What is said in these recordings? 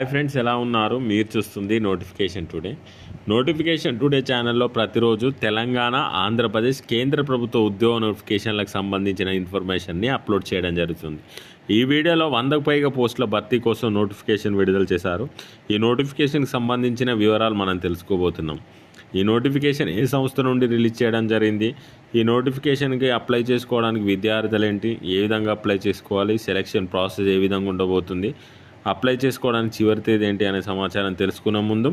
Hi friends ఎలా ఉన్నారు? మీరు చూస్తుంది నోటిఫికేషన్ టుడే. నోటిఫికేషన్ టుడే ఛానల్లో ప్రతిరోజు తెలంగాణ ఆంధ్రప్రదేశ్ కేంద్ర ప్రభుత్వ ఉద్యోగ నోటిఫికేషన్లకు సంబంధించిన ఇన్ఫర్మేషన్ని అప్లోడ్ చేయడం జరుగుతుంది. ఈ వీడియోలో వందకు పైగా పోస్టుల భర్తీ కోసం నోటిఫికేషన్ విడుదల చేశారు. ఈ నోటిఫికేషన్కి సంబంధించిన వివరాలు మనం తెలుసుకోబోతున్నాం. ఈ నోటిఫికేషన్ ఏ సంస్థ నుండి రిలీజ్ చేయడం జరిగింది? ఈ నోటిఫికేషన్కి అప్లై చేసుకోవడానికి విద్యార్థులు ఏంటి? ఏ విధంగా అప్లై చేసుకోవాలి? సెలక్షన్ ప్రాసెస్ ఏ విధంగా ఉండబోతుంది? అప్లై చేసుకోవడానికి చివరి తేదీ ఏంటి అనే సమాచారం తెలుసుకునే ముందు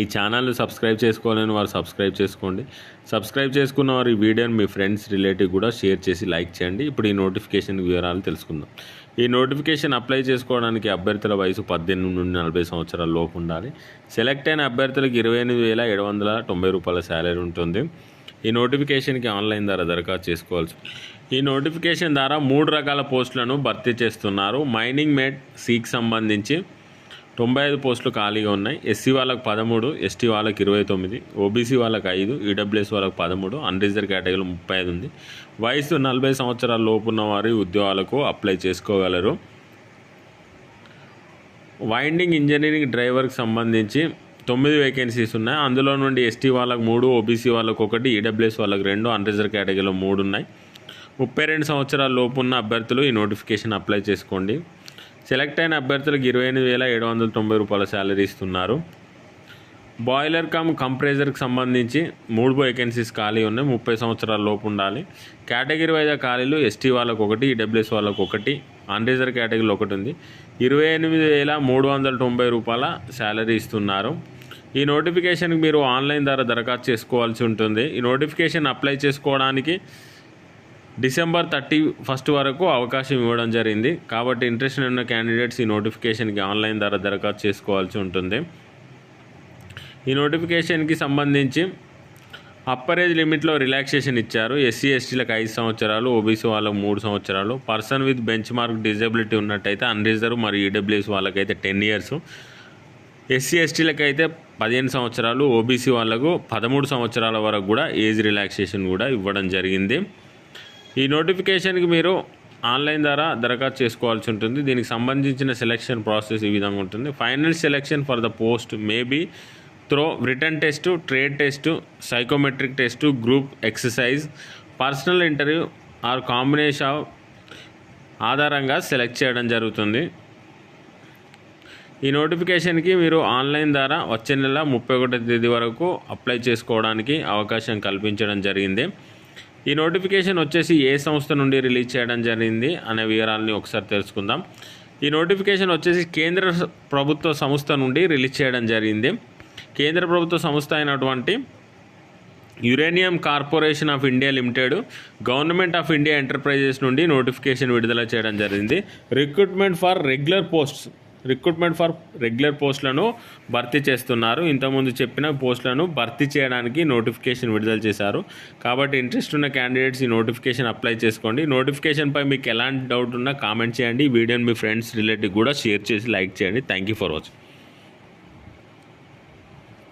ఈ ఛానల్ని సబ్స్క్రైబ్ చేసుకోవాలని వారు సబ్స్క్రైబ్ చేసుకోండి. సబ్స్క్రైబ్ చేసుకున్న వారు ఈ వీడియోని మీ ఫ్రెండ్స్ రిలేటివ్ కూడా షేర్ చేసి లైక్ చేయండి. ఇప్పుడు ఈ నోటిఫికేషన్ వివరాలు తెలుసుకుందాం. ఈ నోటిఫికేషన్ అప్లై చేసుకోవడానికి అభ్యర్థుల వయసు పద్దెనిమిది నుండి నలభై సంవత్సరాల లోపు ఉండాలి. సెలెక్ట్ అయిన అభ్యర్థులకు ఇరవై ఎనిమిది వేల ఏడు వందల తొంభై రూపాయల శాలరీ ఉంటుంది. ఈ నోటిఫికేషన్కి ఆన్లైన్ ద్వారా దరఖాస్తు చేసుకోవాల్సి ఈ నోటిఫికేషన్ ద్వారా మూడు రకాల పోస్టులను భర్తీ చేస్తున్నారు. మైనింగ్ మేట్ సీకి సంబంధించి తొంభై ఐదు పోస్టులు ఖాళీగా ఉన్నాయి. ఎస్సీ వాళ్ళకి పదమూడు ఎస్టీ వాళ్ళకి ఇరవై తొమ్మిది ఓబీసీ వాళ్ళకి ఐదు ఈడబ్ల్యూఎస్ వాళ్ళకి పదమూడు అన్రిజర్వ్ కేటగిరీలో ముప్పై ఐదు ఉంది. వయసు నలభై సంవత్సరాల లోపు ఉన్న వారి ఉద్యోగాలకు అప్లై చేసుకోగలరు. వైండింగ్ ఇంజనీరింగ్ డ్రైవర్కి సంబంధించి తొమ్మిది వేకెన్సీస్ ఉన్నాయి. అందులో నుండి ఎస్టీ వాళ్ళకు మూడు ఓబీసీ వాళ్ళకు ఒకటి ఈడబ్ల్యూఎస్ వాళ్ళకి రెండు అన్రిజర్వ్ కేటగిరీలో మూడు ఉన్నాయి. ముప్పై రెండు సంవత్సరాల లోపు ఉన్న అభ్యర్థులు ఈ నోటిఫికేషన్ అప్లై చేసుకోండి. సెలెక్ట్ అయిన అభ్యర్థులకు ఇరవై ఎనిమిది వేల ఏడు వందల తొంభై రూపాయల శాలరీ ఇస్తున్నారు. బాయిలర్ కమ్ కంప్రెజర్కి సంబంధించి మూడు వేకెన్సీస్ ఖాళీ ఉన్నాయి. ముప్పై సంవత్సరాల లోపు ఉండాలి. కేటగిరీ వైజ్ ఖాళీలు ఎస్టీ వాళ్ళకు ఒకటి ఈడబ్ల్యూఎస్ వాళ్ళకు ఒకటి అన్రిజర్వ్ కేటగిరీలో ఒకటి ఉంది. ఇరవై ఎనిమిది వేల మూడు వందల తొంభై రూపాయల శాలరీ ఇస్తున్నారు. ఈ నోటిఫికేషన్కి మీరు ఆన్లైన్ ద్వారా దరఖాస్తు చేసుకోవాల్సి ఉంటుంది. ఈ నోటిఫికేషన్ అప్లై చేసుకోవడానికి డిసెంబర్ థర్టీ ఫస్ట్ వరకు అవకాశం ఇవ్వడం జరిగింది. కాబట్టి ఇంట్రెస్ట్ ఉన్న క్యాండిడేట్స్ ఈ నోటిఫికేషన్కి ఆన్లైన్ ద్వారా దరఖాస్తు చేసుకోవాల్సి ఉంటుంది. ఈ నోటిఫికేషన్కి సంబంధించి అప్పర్ ఏజ్ లిమిట్లో రిలాక్సేషన్ ఇచ్చారు. ఎస్సీ ఎస్టీలకు ఐదు సంవత్సరాలు ఓబీసీ వాళ్ళకు మూడు సంవత్సరాలు. Person with bench mark disability ఉన్నట్టయితే అన్రిజర్వ్ మరియు ఈడబ్ల్యూఎస్ వాళ్ళకైతే టెన్ ఇయర్స్. ఎస్సీ ఎస్టీలకు అయితే పదిహేను సంవత్సరాలు ఓబీసీ వాళ్ళకు పదమూడు సంవత్సరాల వరకు కూడా ఏజ్ రిలాక్సేషన్ కూడా ఇవ్వడం జరిగింది. ఈ నోటిఫికేషన్కి మీరు ఆన్లైన్ ద్వారా దరఖాస్తు చేసుకోవాల్సి ఉంటుంది. దీనికి సంబంధించిన సెలక్షన్ ప్రాసెస్ ఈ విధంగా ఉంటుంది. Final selection for the post maybe through written test trade test psychometric test group exercise personal interview or combination ఆధారంగా సెలెక్ట్ చేయడం జరుగుతుంది. ఈ నోటిఫికేషన్కి మీరు ఆన్లైన్ ద్వారా వచ్చే నెల ముప్పై ఒకటో తేదీ వరకు అప్లై చేసుకోవడానికి అవకాశం కల్పించడం జరిగింది. ఈ నోటిఫికేషన్ వచ్చేసి ఏ సంస్థ నుండి రిలీజ్ చేయడం జరిగింది అనే వివరాలని ఒకసారి తెలుసుకుందాం. ఈ నోటిఫికేషన్ వచ్చేసి కేంద్ర ప్రభుత్వ సంస్థ నుండి రిలీజ్ చేయడం జరిగింది. కేంద్ర ప్రభుత్వ సంస్థ అయినటువంటి uranium corporation of India limited government of India enterprises నుండి నోటిఫికేషన్ విడుదల చేయడం జరిగింది. Recruitment for regular posts recruitment for regular పోస్టులను భర్తీ చేస్తున్నారు. ఇంతకుముందు చెప్పిన పోస్టులను భర్తీ చేయడానికి నోటిఫికేషన్ విడుదల చేశారు. కాబట్టి ఇంట్రెస్ట్ ఉన్న క్యాండిడేట్స్ ఈ నోటిఫికేషన్ అప్లై చేసుకోండి. నోటిఫికేషన్పై మీకు ఎలాంటి డౌట్ ఉన్నా కామెంట్ చేయండి. వీడియోని మీ ఫ్రెండ్స్ రిలేటివ్ కూడా షేర్ చేసి లైక్ చేయండి. Thank you for watching.